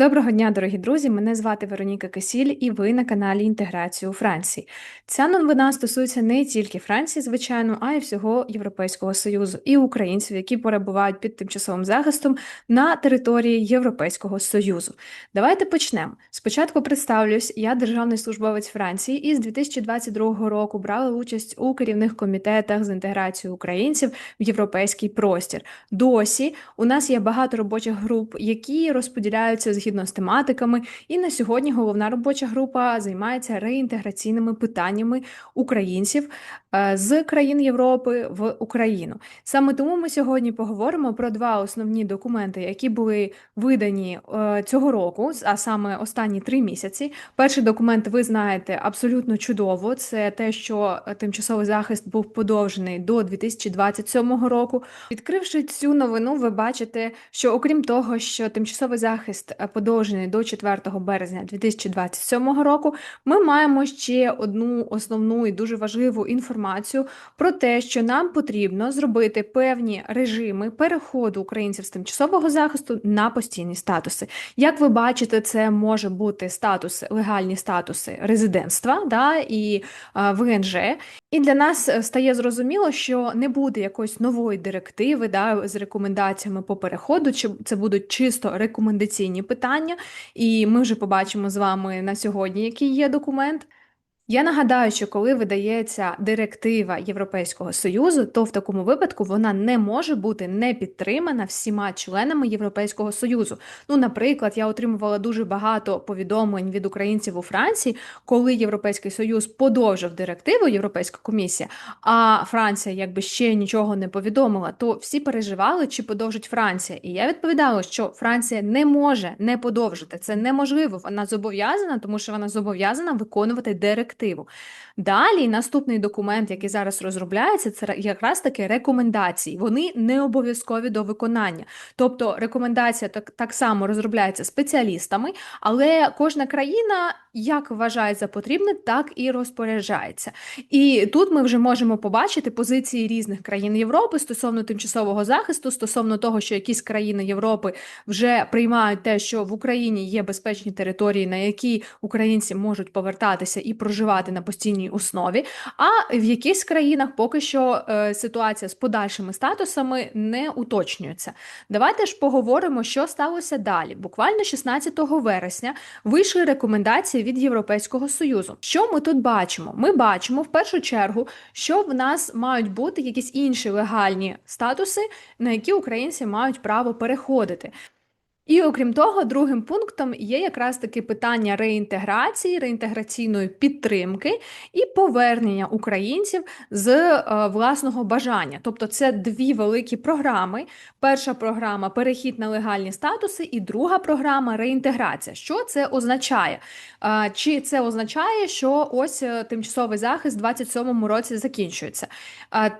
Доброго дня, дорогі друзі! Мене звати Вероніка Кисіль, і ви на каналі Інтеграції у Франції. Ця новина стосується не тільки Франції, звичайно, а й всього Європейського Союзу і українців, які перебувають під тимчасовим захистом на території Європейського Союзу. Давайте почнемо. Спочатку представлюсь, я державний службовець Франції і з 2022 року брала участь у керівних комітетах з інтеграцією українців в європейський простір. Досі у нас є багато робочих груп, які розподіляються згідно згідно з тематиками. І на сьогодні головна робоча група займається реінтеграційними питаннями українців е, з країн Європи в Україну. Саме тому ми сьогодні поговоримо про два основні документи, які були видані е, цього року, а саме останні три місяці. Перший документ ви знаєте абсолютно чудово. Це те, що тимчасовий захист був подовжений до 2027 року. Відкривши цю новину, ви бачите, що окрім того, що тимчасовий захист е, подовжений до 4 березня 2027 року, ми маємо ще одну основну і дуже важливу інформацію про те, що нам потрібно зробити певні режими переходу українців з тимчасового захисту на постійні статуси. Як ви бачите, це може бути статус, легальні статуси резидентства да, і а, ВНЖ. І для нас е, стає зрозуміло, що не буде якоїсь нової директиви да, з рекомендаціями по переходу, чи це будуть чисто рекомендаційні питання, і ми вже побачимо з вами на сьогодні, який є документ. Я нагадаю, що коли видається директива Європейського союзу, то в такому випадку вона не може бути не підтримана всіма членами Європейського союзу. Ну, наприклад, я отримувала дуже багато повідомлень від українців у Франції, коли Європейський Союз подовжив директиву Європейська комісія, а Франція якби ще нічого не повідомила, то всі переживали, чи подовжить Франція. І я відповідала, що Франція не може не подовжити. Це неможливо. Вона зобов'язана, тому що вона зобов'язана виконувати директиву директиву. Далі наступний документ, який зараз розробляється, це якраз таки рекомендації. Вони не обов'язкові до виконання. Тобто рекомендація так, так само розробляється спеціалістами, але кожна країна як вважає за потрібне, так і розпоряджається. І тут ми вже можемо побачити позиції різних країн Європи стосовно тимчасового захисту, стосовно того, що якісь країни Європи вже приймають те, що в Україні є безпечні території, на які українці можуть повертатися і проживати на постійній основі. А в якихось країнах поки що е, ситуація з подальшими статусами не уточнюється. Давайте ж поговоримо, що сталося далі. Буквально 16 вересня вийшли рекомендації від Європейського союзу. Що ми тут бачимо? Ми бачимо в першу чергу, що в нас мають бути якісь інші легальні статуси, на які українці мають право переходити. І окрім того, другим пунктом є якраз таки питання реінтеграції, реінтеграційної підтримки і повернення українців з е, власного бажання. Тобто, це дві великі програми. Перша програма перехід на легальні статуси, і друга програма реінтеграція. Що це означає? Е, чи це означає, що ось е, тимчасовий захист в 27-му році закінчується?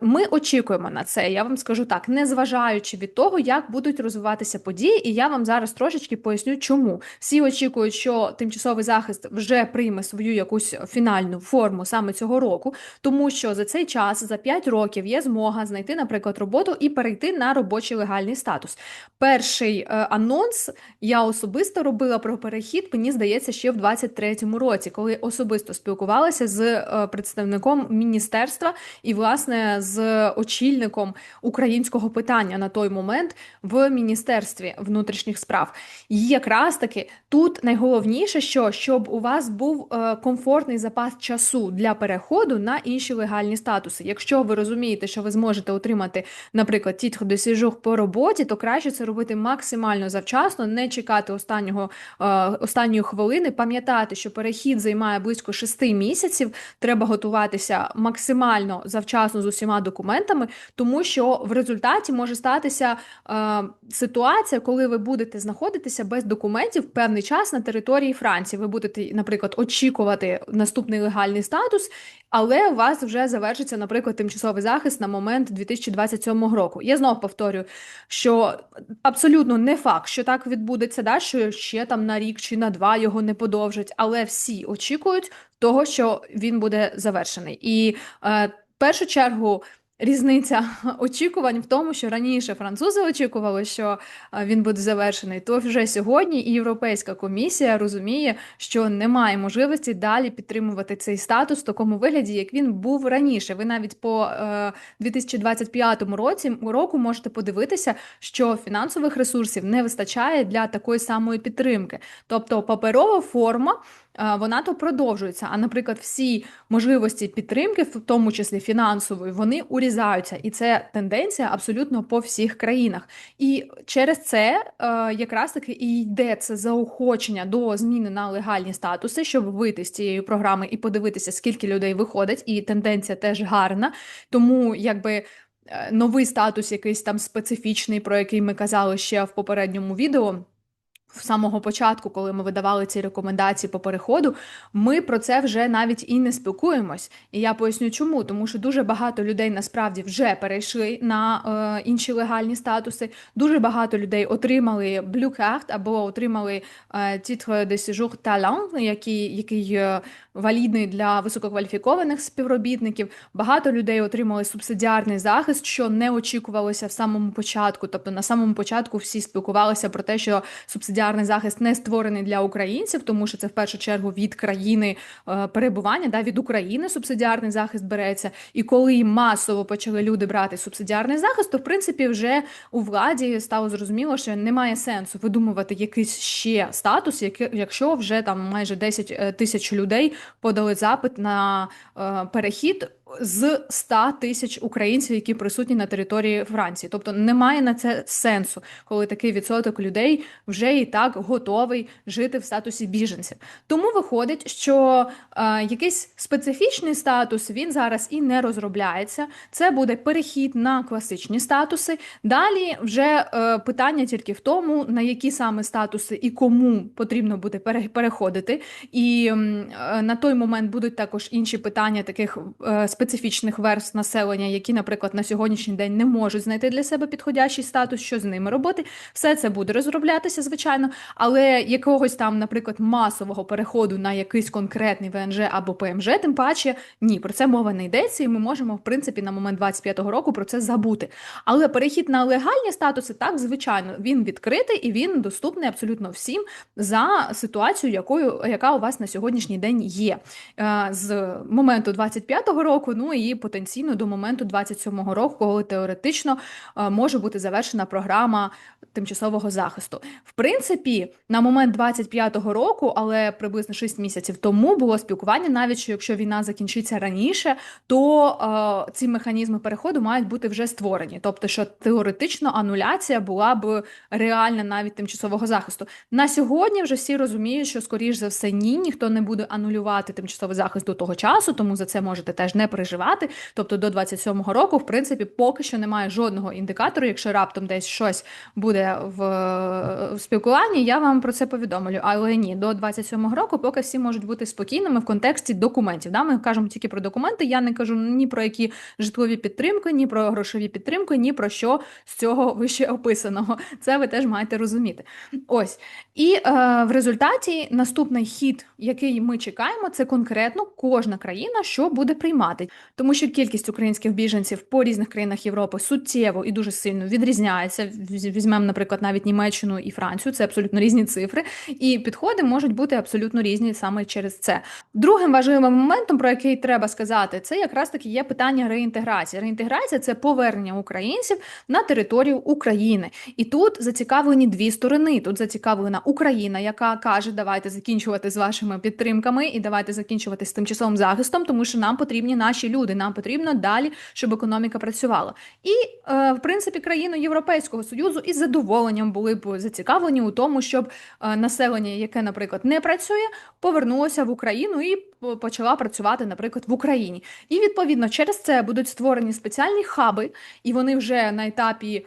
Ми очікуємо на це. Я вам скажу так, незважаючи від того, як будуть розвиватися події, і я вам зараз зараз трошечки поясню, чому всі очікують, що тимчасовий захист вже прийме свою якусь фінальну форму саме цього року, тому що за цей час, за 5 років, є змога знайти, наприклад, роботу і перейти на робочий легальний статус. Перший е, анонс я особисто робила про перехід, мені здається, ще в 23-му році, коли особисто спілкувалася з е, представником міністерства і, власне, з очільником українського питання на той момент в міністерстві внутрішніх справ справ. І якраз таки тут найголовніше, що щоб у вас був е, комфортний запас часу для переходу на інші легальні статуси. Якщо ви розумієте, що ви зможете отримати, наприклад, тітхо до сіжух по роботі, то краще це робити максимально завчасно, не чекати останнього е, останньої хвилини, пам'ятати, що перехід займає близько шести місяців. Треба готуватися максимально завчасно з усіма документами, тому що в результаті може статися е, ситуація, коли ви будете будете знаходитися без документів певний час на території Франції. Ви будете, наприклад, очікувати наступний легальний статус, але у вас вже завершиться, наприклад, тимчасовий захист на момент 2027 року. Я знову повторюю, що абсолютно не факт, що так відбудеться, да, що ще там на рік чи на два його не подовжать, але всі очікують того, що він буде завершений. І е, в першу чергу. Різниця очікувань в тому, що раніше французи очікували, що е, він буде завершений, то вже сьогодні і Європейська комісія розуміє, що немає можливості далі підтримувати цей статус в такому вигляді, як він був раніше. Ви навіть по е, 2025 році року можете подивитися, що фінансових ресурсів не вистачає для такої самої підтримки, тобто паперова форма. Е, Вона то продовжується. А, наприклад, всі можливості підтримки, в тому числі фінансової, вони урізаються, і це тенденція абсолютно по всіх країнах. І через це е, якраз таки і йде це заохочення до зміни на легальні статуси, щоб вийти з цієї програми і подивитися, скільки людей виходить, і тенденція теж гарна. Тому якби. е, Новий статус, якийсь там специфічний, про який ми казали ще в попередньому відео. В самого початку, коли ми видавали ці рекомендації по переходу, ми про це вже навіть і не спілкуємось. І я поясню, чому, тому що дуже багато людей насправді вже перейшли на е, інші легальні статуси. Дуже багато людей отримали Blue Card або отримали е, titre de séjour talent, який, який е, валідний для висококваліфікованих співробітників. Багато людей отримали субсидіарний захист, що не очікувалося в самому початку. Тобто на самому початку всі спілкувалися про те, що субсидіарний захист не створений для українців, тому що це в першу чергу від країни е, перебування, да, від України субсидіарний захист береться. І коли масово почали люди брати субсидіарний захист, то в принципі вже у владі стало зрозуміло, що немає сенсу видумувати якийсь ще статус, якщо вже там майже 10 тисяч людей подали запит на е, перехід з 100 тисяч українців, які присутні на території Франції. Тобто немає на це сенсу, коли такий відсоток людей вже і так готовий жити в статусі біженців. Тому виходить, що е, якийсь специфічний статус він зараз і не розробляється. Це буде перехід на класичні статуси. Далі вже е, питання тільки в тому, на які саме статуси і кому потрібно буде пере- переходити. І е, на той момент будуть також інші питання таких е, специфічних верств населення, які, наприклад, на сьогоднішній день не можуть знайти для себе підходящий статус, що з ними робити. Все це буде розроблятися, звичайно, але якогось там, наприклад, масового переходу на якийсь конкретний ВНЖ або ПМЖ, тим паче ні, про це мова не йдеться, і ми можемо, в принципі, на момент 25-го року про це забути. Але перехід на легальні статуси, так, звичайно, він відкритий і він доступний абсолютно всім за ситуацією, якою яка у вас на сьогоднішній день є. Е, З моменту 25-го року, ну і потенційно до моменту 27-го року, коли теоретично е, може бути завершена програма тимчасового захисту. В принципі, на момент 25-го року, але приблизно 6 місяців тому було спілкування, навіть що якщо війна закінчиться раніше, то е, ці механізми переходу мають бути вже створені. Тобто, що теоретично ануляція була б реальна навіть тимчасового захисту. На сьогодні вже всі розуміють, що скоріш за все ні, ніхто не буде анулювати тимчасовий захист до того часу, тому за це можете теж не переживати. Тобто до 27-го року, в принципі, поки що немає жодного індикатору. Якщо раптом десь щось буде в, в спілкуванні, я вам про це повідомлю. Але ні, до 27-го року, поки всі можуть бути спокійними в контексті документів. Да? Ми кажемо тільки про документи. Я не кажу ні про які житлові підтримки, ні про грошові підтримки, ні про що з цього вище описаного. Це ви теж маєте розуміти. Ось. І е, в результаті наступний хід, який ми чекаємо, це конкретно кожна країна, що буде приймати, тому що кількість українських біженців по різних країнах Європи суттєво і дуже сильно відрізняється. Візьмемо, наприклад, навіть Німеччину і Францію, це абсолютно різні цифри, і підходи можуть бути абсолютно різні саме через це. Другим важливим моментом, про який треба сказати, це якраз таки є питання реінтеграції. Реінтеграція це повернення українців на територію України. І тут зацікавлені дві сторони. Тут зацікавлена Україна, яка каже, давайте закінчувати з вашими підтримками і давайте закінчувати з тимчасовим захистом, тому що нам потрібні наші люди. Нам потрібно далі, щоб економіка працювала. І е, в принципі країни Європейського союзу із задоволенням були б зацікавлені у тому, щоб е, населення, яке, наприклад, не працює, повернулося в Україну і почала працювати, наприклад, в Україні. І відповідно через це будуть створені спеціальні хаби, і вони вже на етапі.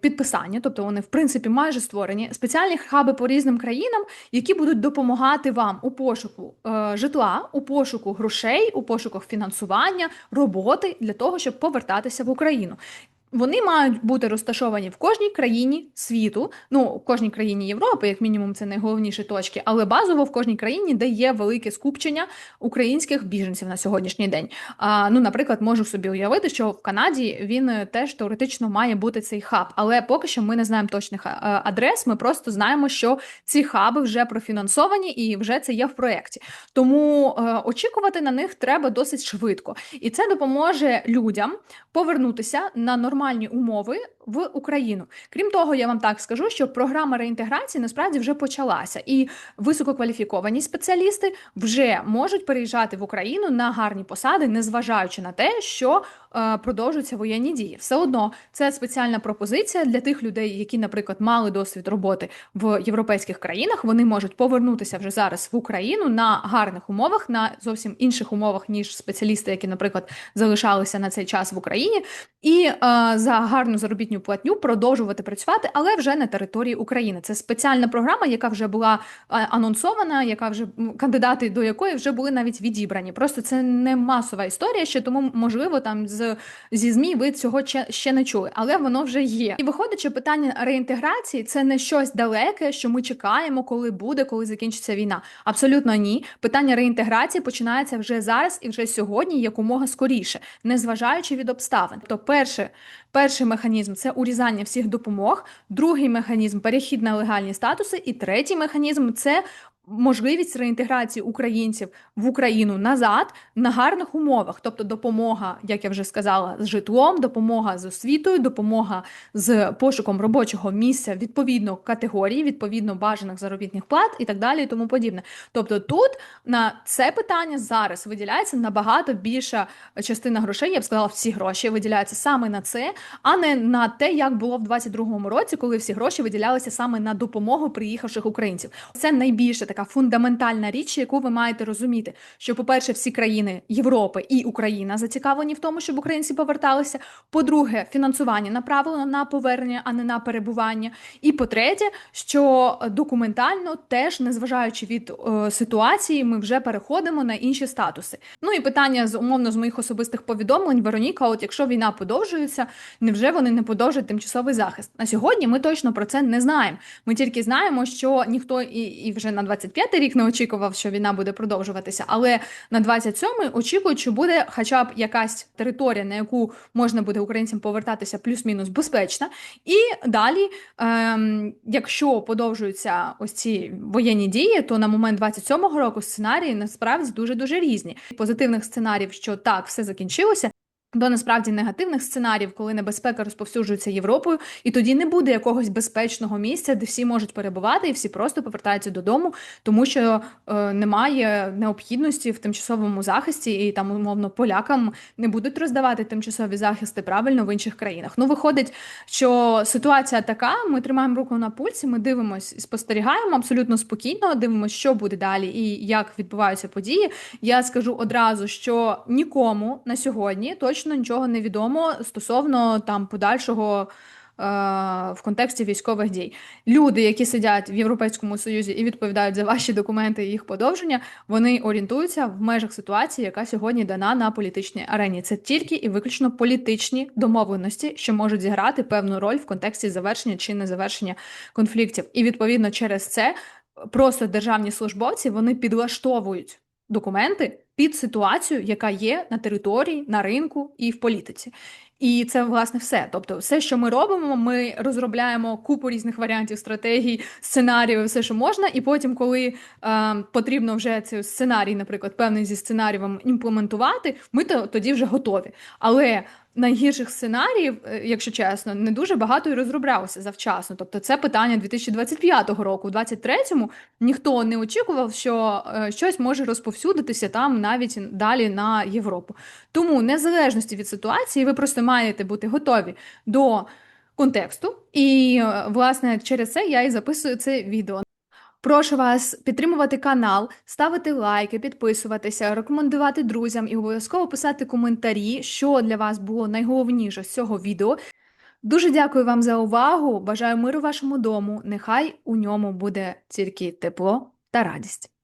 Підписання, тобто вони в принципі майже створені спеціальні хаби по різним країнам, які будуть допомагати вам у пошуку е, житла, у пошуку грошей, у пошуках фінансування, роботи для того, щоб повертатися в Україну. Вони мають бути розташовані в кожній країні світу, ну в кожній країні Європи, як мінімум, це найголовніші точки, але базово в кожній країні, де є велике скупчення українських біженців на сьогоднішній день. А ну, наприклад, можу собі уявити, що в Канаді він е, теж теоретично має бути цей хаб, але поки що ми не знаємо точних е, адрес. Ми просто знаємо, що ці хаби вже профінансовані і вже це є в проєкті. Тому е, очікувати на них треба досить швидко, і це допоможе людям повернутися на нормальні умови в Україну. Крім того, я вам так скажу, що програма реінтеграції насправді вже почалася, і висококваліфіковані спеціалісти вже можуть переїжджати в Україну на гарні посади, незважаючи на те, що е, продовжуються воєнні дії. Все одно це спеціальна пропозиція для тих людей, які, наприклад, мали досвід роботи в європейських країнах. Вони можуть повернутися вже зараз в Україну на гарних умовах, на зовсім інших умовах ніж спеціалісти, які, наприклад, залишалися на цей час в Україні, і е, за гарну заробітню платню продовжувати працювати, але вже на території України. Це спеціальна програма, яка вже була е, анонсована, яка вже кандидати до якої вже були навіть відібрані. Просто це не масова історія, ще тому можливо там з зі змі ви цього ще, не чули, але воно вже є. І виходить, що питання реінтеграції це не щось далеке, що ми чекаємо, коли буде, коли закінчиться війна. Абсолютно ні. Питання реінтеграції починається вже зараз і вже сьогодні, якомога скоріше, незважаючи від обставин. То перше, перший механізм це урізання всіх допомог, другий механізм перехід на легальні статуси, і третій механізм це можливість реінтеграції українців в Україну назад на гарних умовах, тобто допомога, як я вже сказала, з житлом, допомога з освітою, допомога з пошуком робочого місця відповідно категорії, відповідно бажаних заробітних плат і так далі, і тому подібне. Тобто, тут на це питання зараз виділяється набагато більша частина грошей. Я б сказала, всі гроші виділяються саме на це, а не на те, як було в 22-му році, коли всі гроші виділялися саме на допомогу приїхавших українців. Це найбільше така така фундаментальна річ, яку ви маєте розуміти, що, по-перше, всі країни Європи і Україна зацікавлені в тому, щоб українці поверталися. По-друге, фінансування направлено на повернення, а не на перебування. І по-третє, що документально теж, незважаючи від е, ситуації, ми вже переходимо на інші статуси. Ну і питання з умовно з моїх особистих повідомлень, Вероніка, от якщо війна подовжується, невже вони не подовжують тимчасовий захист? На сьогодні ми точно про це не знаємо. Ми тільки знаємо, що ніхто і, і вже на 20 25-й рік не очікував, що війна буде продовжуватися, але на 27-й очікують, що буде хоча б якась територія, на яку можна буде українцям повертатися плюс-мінус безпечна. І далі, ем, якщо подовжуються ось ці воєнні дії, то на момент 27-го року сценарії насправді дуже дуже різні. Позитивних сценаріїв, що так все закінчилося. До насправді негативних сценаріїв, коли небезпека розповсюджується Європою, і тоді не буде якогось безпечного місця, де всі можуть перебувати, і всі просто повертаються додому, тому що е, немає необхідності в тимчасовому захисті, і там, умовно, полякам не будуть роздавати тимчасові захисти правильно в інших країнах. Ну, виходить, що ситуація така: ми тримаємо руку на пульсі, ми дивимося і спостерігаємо абсолютно спокійно, дивимося, що буде далі і як відбуваються події. Я скажу одразу, що нікому на сьогодні точно точно нічого не відомо стосовно там подальшого. Е, в контексті військових дій люди, які сидять в Європейському Союзі і відповідають за ваші документи і їх подовження, вони орієнтуються в межах ситуації, яка сьогодні дана на політичній арені. Це тільки і виключно політичні домовленості, що можуть зіграти певну роль в контексті завершення чи не завершення конфліктів. І відповідно через це просто державні службовці вони підлаштовують документи під ситуацію, яка є на території, на ринку і в політиці. І це власне все. Тобто, все, що ми робимо, ми розробляємо купу різних варіантів стратегій, сценаріїв, все, що можна. І потім, коли е, потрібно вже цей сценарій, наприклад, певний зі сценарієм імплементувати, ми то тоді вже готові. Але найгірших сценаріїв, е, якщо чесно, не дуже багато і розроблялося завчасно. Тобто, це питання 2025 року. У 2023-му ніхто не очікував, що е, щось може розповсюдитися там навіть далі на Європу. Тому, незалежності від ситуації, ви просто маєте бути готові до контексту, і е, власне через це я і записую це відео. Прошу вас підтримувати канал, ставити лайки, підписуватися, рекомендувати друзям і обов'язково писати коментарі, що для вас було найголовніше з цього відео. Дуже дякую вам за увагу! Бажаю миру вашому дому. Нехай у ньому буде тільки тепло та радість.